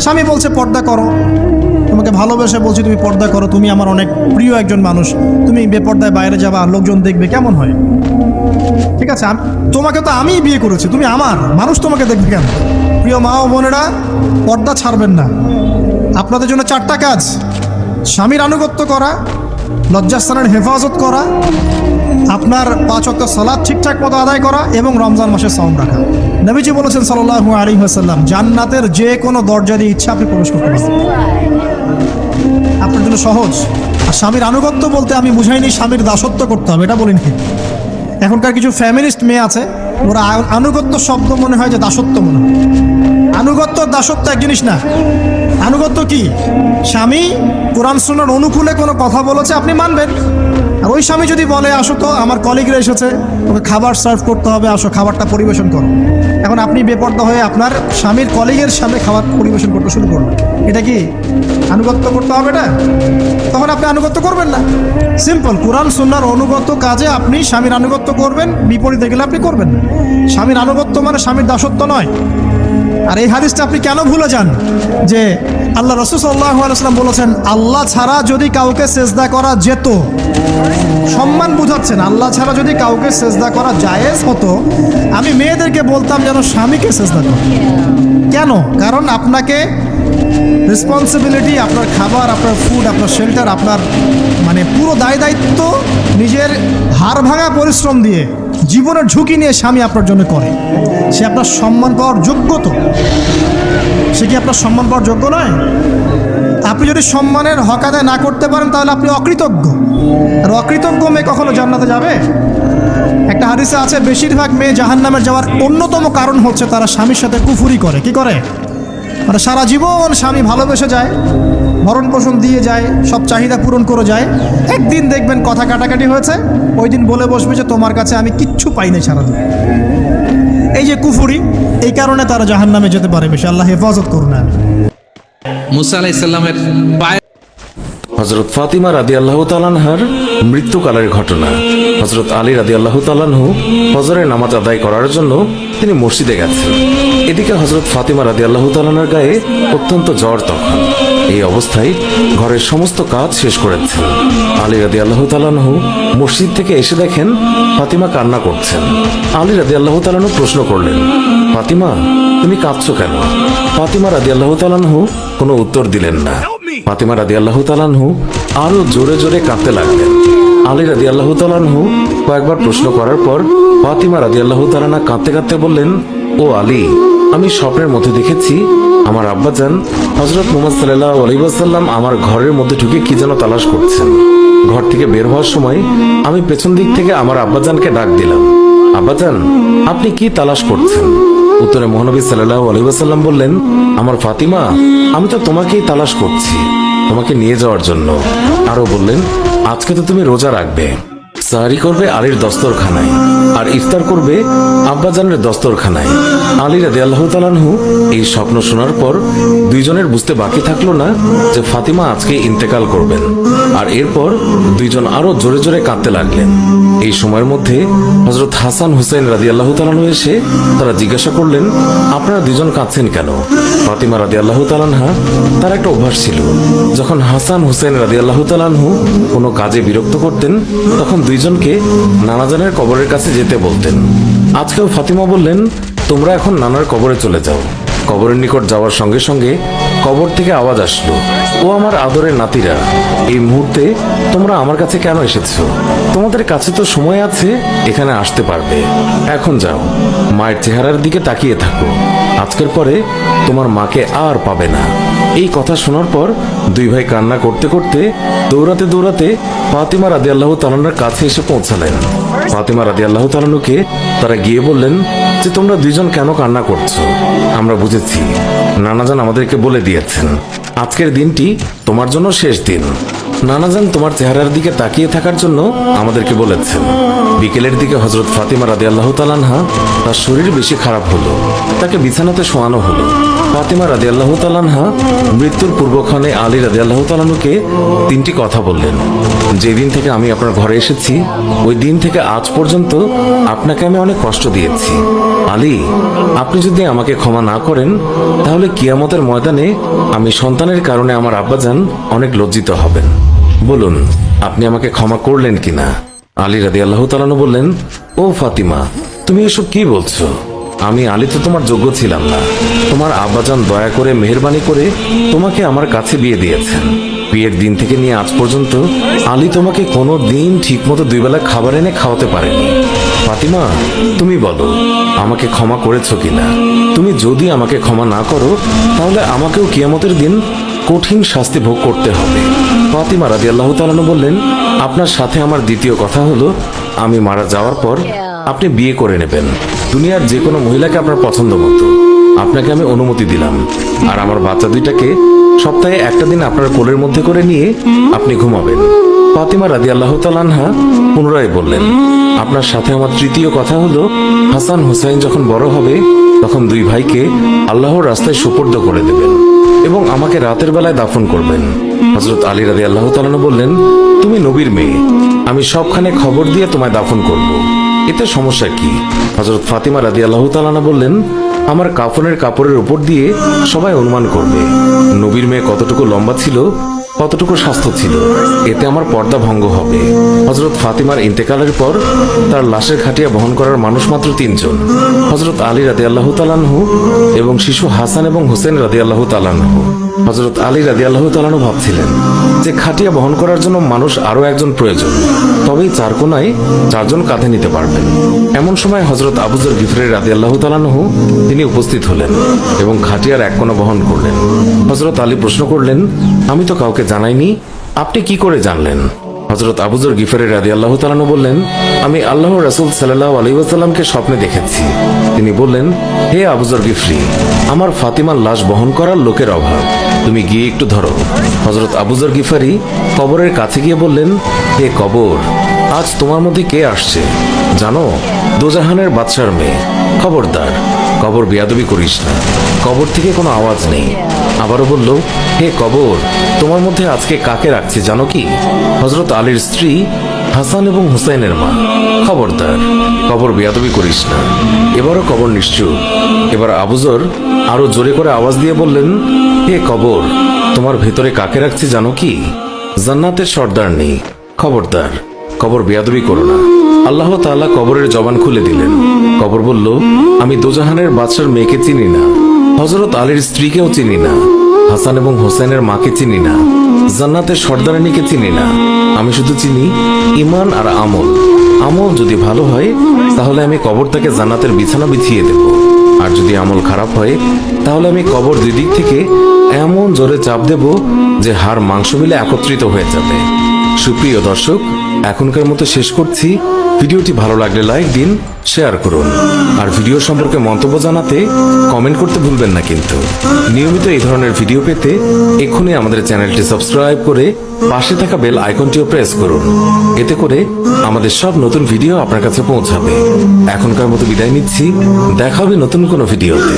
স্বামী বলছে, পর্দা করো। তোমাকে ভালোবেসে বলছি, তুমি পর্দা করো। তুমি আমার অনেক প্রিয় একজন মানুষ। তুমি বেপর্দায় বাইরে যাবা, লোকজন দেখবে, কেমন হয়? ঠিক আছে তোমাকে তো আমিই বিয়ে করেছি, তুমি আমার। মানুষ তোমাকে দেখবে কেন? প্রিয় মা ও বোনেরা, পর্দা ছাড়বেন না। আপনাদের জন্য চারটা কাজ। স্বামীর আনুগত্য করা, লজ্জাস্থানের হেফাজত করা আপনার পাঁচ অক্ট সালাদ ঠিকঠাক মতো আদায় করা এবং রমজান মাসে সাউম রাখা। নবীজি বলেছেন সাল্লাল্লাহু আলাইহি ওয়াসাল্লাম, জান্নাতের যে কোনো দরজা দিয়ে ইচ্ছা আপনি প্রবেশ করতে পারেন আপনার জন্য সহজ। আর স্বামীর আনুগত্য বলতে আমি বুঝাইনি, স্বামীর দাসত্ব করতে হবে, এটা বলিনি এখনকার কিছু ফ্যামিলিস্ট মেয়ে আছে, ওরা আনুগত্য শব্দ মনে হয় যে দাসত্ব মনে হয়। আনুগত্য দাসত্ব এক জিনিস না। আনুগত্য কি? স্বামী কোরআন সুন্নার অনুকূলে কোনো কথা বলেছে, আপনি মানবেন। আর ওই স্বামী যদি বলে, আসো তো, আমার কলিগরা এসেছে, তোকে খাবার সার্ভ করতে হবে, আসো, খাবারটা পরিবেশন করো। এখন আপনি বেপর্দা হয়ে আপনার স্বামীর কলিগের সামনে খাবার পরিবেশন করতে শুরু করবেন এটা কি আনুগত্য করতে হবে না? তখন আপনি আনুগত্য করবেন না। সিম্পল কোরআন সুন্নার অনুগত কাজে আপনি স্বামীর আনুগত্য করবেন, বিপরীতে গেলে আপনি করবেন না। স্বামীর আনুগত্য মানে স্বামীর দাসত্ব নয়। আর এই হাদিসটা আপনি কেন ভুলে যান? যে আল্লাহ রসুল সাল্লাম বলেছেন, আল্লাহ ছাড়া যদি কাউকে সেজদা করা যেত, সম্মান বুঝাচ্ছেন, আল্লাহ ছাড়া যদি কাউকে সেজদা করা জায়েজ হতো, আমি মেয়েদেরকে বলতাম যেন স্বামীকে সেজদা করো। কেন? কারণ আপনাকে রেসপন্সিবিলিটি আপনার খাবার, আপনার ফুড আপনার শেল্টার আপনার মানে পুরো দায় দায়িত্ব, নিজের হাড় ভাঙা পরিশ্রম দিয়ে, জীবনের ঝুঁকি নিয়ে স্বামী আপনার জন্য করে। সে আপনার সম্মান পাওয়ার যোগ্য তো? সে কি আপনার সম্মান পাওয়ার যোগ্য নয়? আপনি যদি সম্মানের হক আদায় না করতে পারেন, তাহলে আপনি অকৃতজ্ঞ। আর অকৃতজ্ঞ মেয়ে কখনো জান্নাতে যাবে? একটা হাদিসে আছে, বেশিরভাগ মেয়ে জাহান্নামের যাওয়ার অন্যতম কারণ হচ্ছে তারা স্বামীর সাথে কুফুরি করে। কি করে? মানে সারা জীবন স্বামী ভালোবেসে যায় ভরণ পোষণ দিয়ে যায় সব চাহিদা পূরণ করে যায়। একদিন দেখবেন কথা কাটাকাটি হয়েছে ওই দিন বলে বসবে যে তোমার কাছে আমি কিচ্ছু পাই নাই সারাদিন। এই যে কুফুরি এই কারণে তারা জাহান নামে যেতে পারে বেশি। আল্লাহ হেফাজত করুন না মুসা আলাইসাল্লামের পায়ে হজরত ফাতিমা রাদি আল্লাহ তালানহার মৃত্যুকালের ঘটনা। হজরত আলী রাদি আল্লাহ তালানহু হজরের নামাজ আদায় করার জন্য তিনি মসজিদে গেছেন। এদিকে হজরত ফাতিমা রাদি আল্লাহ তালানার গায়ে অত্যন্ত জ্বর তখন। এই অবস্থায় ঘরের সমস্ত কাজ শেষ করেছেন। আলী রাদি আল্লাহ তালানহু মসজিদ থেকে এসে দেখেন ফাতিমা কান্না করছেন। আলী রাদি আল্লাহ তালানহু প্রশ্ন করলেন, ফাতিমা, তুমি কাঁদছো কেন? ফাতিমা রাদি আল্লাহ তালানহু কোনো উত্তর দিলেন না। ফাতিমা রাদি আল্লাহ তালানহু আরও জোরে জোরে কাঁদতে লাগলেন। আলী রাদি আল্লাহ তালানহু কয়েকবার প্রশ্ন করার পর ফাতিমা রাদি আল্লাহ তালানা কাঁদতে কাঁদতে বললেন, ও আলী, আমি স্বপ্নের মধ্যে দেখেছি, আমার আব্বাজান হজরত মোহাম্মদ সাল্লাহ আলাইসাল্লাম আমার ঘরের মধ্যে ঢুকে কি যেন তালাশ করছেন। ঘর থেকে বের হওয়ার সময় আমি পেছন দিক থেকে আমার আব্বাজানকে ডাক দিলাম, আব্বাজান, আপনি কি তালাশ করছেন? উত্তরে মহানবী সাল্লাহ আলহিবাসাল্লাম বললেন, আমার ফাতিমা, আমি তো তোমাকেই তালাশ করছি, তোমাকে নিয়ে যাওয়ার জন্য। আরও বললেন, আজকে তো তুমি রোজা রাখবে। সাহারি করবে আলীর দস্তরখানায় আর ইফতার করবে আব্বাজানের দস্তরখানায়। আলী রাদি আল্লাহ তালানহু এই স্বপ্ন শোনার পর দুইজনের বুঝতে বাকি থাকল না যে ফাতিমা আজকে ইন্তেকাল করবেন। আর এরপর দুইজন আরও জোরে জোরে কাঁদতে লাগলেন। এই সময়ের মধ্যে হজরত হাসান হুসেন রাদি আল্লাহ তালানহু এসে তারা জিজ্ঞাসা করলেন, আপনারা দুজন কাঁদছেন কেন? ফাতিমা রাদি আল্লাহ তালানহা তার একটা অভ্যাস ছিল। যখন হাসান হুসেন রাদি আল্লাহ তালানহু কোনো কাজে বিরক্ত করতেন, তখন দুইজনকে নানাজানের কবরের কাছে যেতে বলতেন। আজকেও ফাতিমা বললেন, তোমরা এখন নানার কবরে চলে যাও। কবরের নিকট যাওয়ার সঙ্গে সঙ্গে কবর থেকে আওয়াজ আসলো, ও আমার আদরের নাতিরা, এই মুহূর্তে তোমরা আমার কাছে কেন এসেছ? তোমাদের কাছে তো সময় আছে, এখানে আসতে পারবে। এখন যাও, মায়ের চেহারার দিকে তাকিয়ে থাকো। আজকের পরে তোমার মাকে আর পাবে না। এই কথা শোনার পর দুই ভাই কান্না করতে করতে দৌড়াতে দৌড়াতে ফাতিমা রাদি আল্লাহ তালানোর কাছে এসে পৌঁছালেন। ফাতিমা রাদি আল্লাহ তালানুকে তারা গিয়ে বললেন যে, তোমরা দুইজন কেন কান্না করছ? আমরা বুঝেছি। নানাজান আমাদেরকে বলে দিয়েছেন, আজকের দিনটি তোমার জন্য শেষ দিন। নানাজান তোমার চেহারার দিকে তাকিয়ে থাকার জন্য আমাদেরকে বলেছেন। বিকেলের দিকে হজরত ফাতিমা রাদি আল্লাহ তালানহা তার শরীর বেশি খারাপ হলো। তাকে বিছানাতে শোয়ানো হলো। ফাতিমা রাদি আল্লাহ তালানহা মৃত্যুর পূর্বক্ষণে আলী রাদি আল্লাহ তালানুকে তিনটি কথা বললেন। যেদিন থেকে আমি আপনার ঘরে এসেছি, ওই দিন থেকে আজ পর্যন্ত আপনাকে আমি অনেক কষ্ট দিয়েছি। আলী, আপনি যদি আমাকে ক্ষমা না করেন, তাহলে কিয়ামতের ময়দানে আমি সন্তানের কারণে আমার আব্বাজান অনেক লজ্জিত হবেন। বলুন, আপনি আমাকে ক্ষমা করলেন কিনা? আলী রাদি আল্লাহ তালানু বললেন, ও ফাতিমা, তুমি এসব কি বলছো? আমি আলী তো তোমার যোগ্য ছিলাম না। তোমার আব্বাজান দয়া করে মেহরবানি করে তোমাকে আমার কাছে বিয়ে দিয়েছেন। বিয়ের দিন থেকে নিয়ে আজ পর্যন্ত আলী তোমাকে কোনো দিন ঠিক মতো দুই বেলা খাবার এনে খাওয়াতে পারেনি। ফাতিমা, তুমি বলো, আমাকে ক্ষমা করেছ কিনা? তুমি যদি আমাকে ক্ষমা না করো, তাহলে আমাকেও কিয়ামতের দিন কঠিন শাস্তি ভোগ করতে হবে। ফাতিমা রাজি আল্লাহ তালানু বললেন, আপনার সাথে আমার দ্বিতীয় কথা হলো, আমি মারা যাওয়ার পর আপনি বিয়ে করে নেবেন। দুনিয়ার যে কোনো মহিলাকে আপনার পছন্দ মতো। আপনাকে আমি অনুমতি দিলাম। আর আমার বাচ্চা দুইটাকে সপ্তাহে একটা দিন আপনার কোলের মধ্যে করে নিয়ে আপনি ঘুমাবেন। ফাতিমা রাদি আল্লাহ তালানহা পুনরায় বললেন, আপনার সাথে আমার তৃতীয় কথা হলো, হাসান হুসাইন যখন বড় হবে, তখন দুই ভাইকে আল্লাহর রাস্তায় সুপর্দ করে দেবেন এবং আমাকে রাতের বেলায় দাফন করবেন। হজরত আলী রাদি আল্লাহ তালানু বললেন, তুমি নবীর মেয়ে। আমি সবখানে খবর দিয়ে তোমায় দাফন করব। এতে সমস্যা কি? হজরত ফাতিমা রাদি আল্লাহ তালানা বললেন, আমার কাফনের কাপড়ের উপর দিয়ে সবাই অনুমান করবে। নবীর মেয়ে কতটুকু লম্বা ছিল কতটুকু স্বাস্থ্য ছিল? এতে আমার পর্দা ভঙ্গ হবে। হজরত ফাতিমার ইন্তেকালের পর তার লাশের খাটিয়া বহন করার মানুষ মাত্র তিনজন। হজরত আলী রাদি আল্লাহ তালানহু এবং শিশু হাসান এবং হোসেন রাদি আল্লাহ তালানহু হজরত আলী রাদি আল্লাহ তালানহু ভাবছিলেন যে খাটিয়া বহন করার জন্য মানুষ আরও একজন প্রয়োজন। তবেই চার কোনায় চারজন কাঁধে নিতে পারবেন। এমন সময় হজরত আবুজর গিফরের রাদি আল্লাহ তালানহু তিনি উপস্থিত হলেন এবং খাটিয়ার এক কোণা বহন করলেন। হজরত আলী প্রশ্ন করলেন, আমি তো কাউকে জানাইনি, আপনি কি করে জানলেন? হজরত আবুজর গিফারের রাদি আল্লাহ তালানু বললেন, আমি আল্লাহ রাসুল সাল্লাহ আলী ওয়াসাল্লামকে স্বপ্নে দেখেছি। তিনি বললেন, হে আবুজর গিফরি, আমার ফাতিমার লাশ বহন করার লোকের অভাব। তুমি গিয়ে একটু ধরো। হজরত আবুজর গিফারি কবরের কাছে গিয়ে বললেন, হে কবর, আজ তোমার মধ্যে কে আসছে? জানো, দোজাহানের বাদশার মেয়ে। খবরদার কবর বেয়াদবি করিস না। কবর থেকে কোনো আওয়াজ নেই। আবারও বলল, হে কবর, তোমার মধ্যে আজকে কাকে রাখছে জানো কি? হজরত আলীর স্ত্রী হাসান এবং হুসাইনের মা। খবরদার, কবর বিয়াদবি করিস না। এবারও কবর নিশ্চুপ। এবার আবুজর আরও জোরে করে আওয়াজ দিয়ে বললেন, হে কবর, তোমার ভেতরে কাকে রাখছে জানো কি? জান্নাতের সর্দার নেই। খবরদার, কবর বেয়াদবি করো না। আল্লাহ তাআলা কবরের জবান খুলে দিলেন। কবর বলল, আমি দোজাহানের বাদশার মেয়েকে চিনি না। হজরত আলীর স্ত্রীকেও চিনি না। হাসান এবং হোসেনের মাকে চিনি না। জান্নাতের সর্দারানীকে চিনি না। আমি শুধু চিনি ইমান আর আমল। আমল যদি ভালো হয়, তাহলে আমি কবর থেকে জান্নাতের বিছানা বিছিয়ে দেব। আর যদি আমল খারাপ হয়, তাহলে আমি কবর দুই দিক থেকে এমন জোরে চাপ দেব যে হাড় মাংস মিলে একত্রিত হয়ে যাবে। সুপ্রিয় দর্শক এখনকার মতো শেষ করছি। ভিডিওটি ভালো লাগলে লাইক দিন, শেয়ার করুন। আর ভিডিও সম্পর্কে মন্তব্য জানাতে কমেন্ট করতে ভুলবেন না কিন্তু। নিয়মিত এই ধরনের ভিডিও পেতে এক্ষুনি আমাদের চ্যানেলটি সাবস্ক্রাইব করে পাশে থাকা বেল আইকনটিও প্রেস করুন। এতে করে আমাদের সব নতুন ভিডিও আপনার কাছে পৌঁছাবে। এখনকার মতো বিদায় নিচ্ছি। দেখা হবে নতুন কোনো ভিডিওতে।